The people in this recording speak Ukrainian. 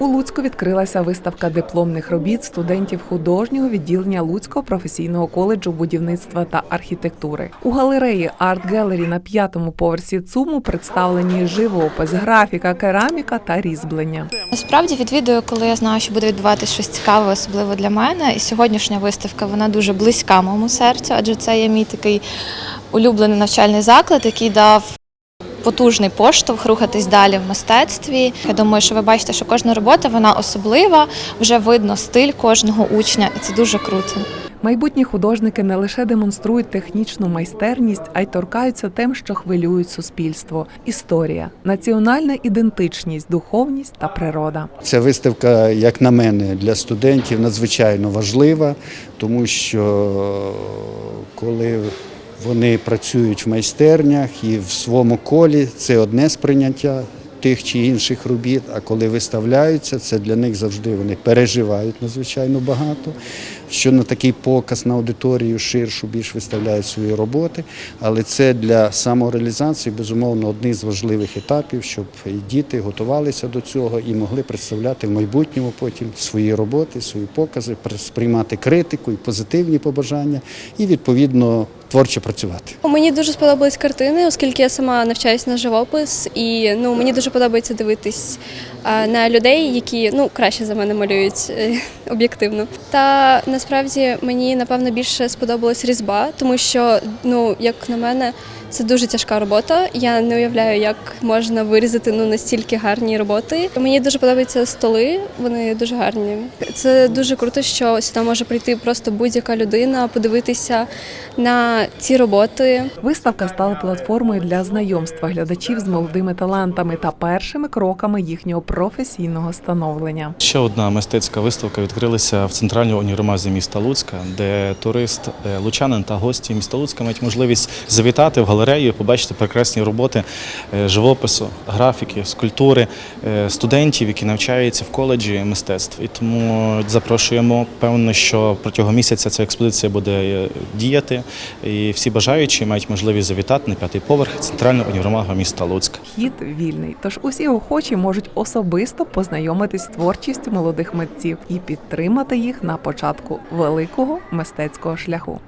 У Луцьку відкрилася виставка дипломних робіт студентів художнього відділення Луцького професійного коледжу будівництва та архітектури. У галереї Арт Гелері на п'ятому поверсі ЦУМу представлені живопис, графіка, кераміка та різьблення. Насправді відвідую, коли я знаю, що буде відбуватися щось цікаве, особливо для мене. І сьогоднішня виставка вона дуже близька моєму серцю, адже це є мій такий улюблений навчальний заклад, який дав. Потужний поштовх рухатись далі в мистецтві. Я думаю, що ви бачите, що кожна робота вона особлива, вже видно стиль кожного учня, і це дуже круто. Майбутні художники не лише демонструють технічну майстерність, а й торкаються тем, що хвилюють суспільство: історія, національна ідентичність, духовність та природа. Ця виставка, як на мене, для студентів надзвичайно важлива, тому що коли вони працюють в майстернях і в своєму колі, це одне сприйняття тих чи інших робіт. А коли виставляються, це для них завжди вони переживають надзвичайно багато. Що на такий показ на аудиторію ширшу більш виставляють свої роботи, але це для самореалізації безумовно одний з важливих етапів, щоб і діти готувалися до цього і могли представляти в майбутньому потім свої роботи, свої покази, сприймати критику і позитивні побажання, і відповідно творчо працювати. Мені дуже сподобались картини, оскільки я сама навчаюсь на живопис, і ну мені дуже подобається дивитись на людей, які ну краще за мене малюють е, об'єктивно. Та насправді мені напевно більше сподобалась різьба, тому що ну як на мене. Це дуже тяжка робота. Я не уявляю, як можна вирізати ну настільки гарні роботи. Мені дуже подобаються столи, вони дуже гарні. Це дуже круто, що сюди може прийти просто будь-яка людина, подивитися на ці роботи. Виставка стала платформою для знайомства глядачів з молодими талантами та першими кроками їхнього професійного становлення. Ще одна мистецька виставка відкрилася в центральному універмазі міста Луцька, де турист, е, лучанин та гості міста Луцька мають можливість завітати в галерею, і побачити прекрасні роботи е, живопису, графіки, скульптури е, студентів, які навчаються в коледжі мистецтв. І тому запрошуємо. Певно, що протягом місяця ця експозиція буде діяти, і всі бажаючі мають можливість завітати на п'ятий поверх центрального універмагу міста Луцька. Вхід вільний, тож усі охочі можуть особисто познайомитись з творчістю молодих митців і підтримати їх на початку великого мистецького шляху.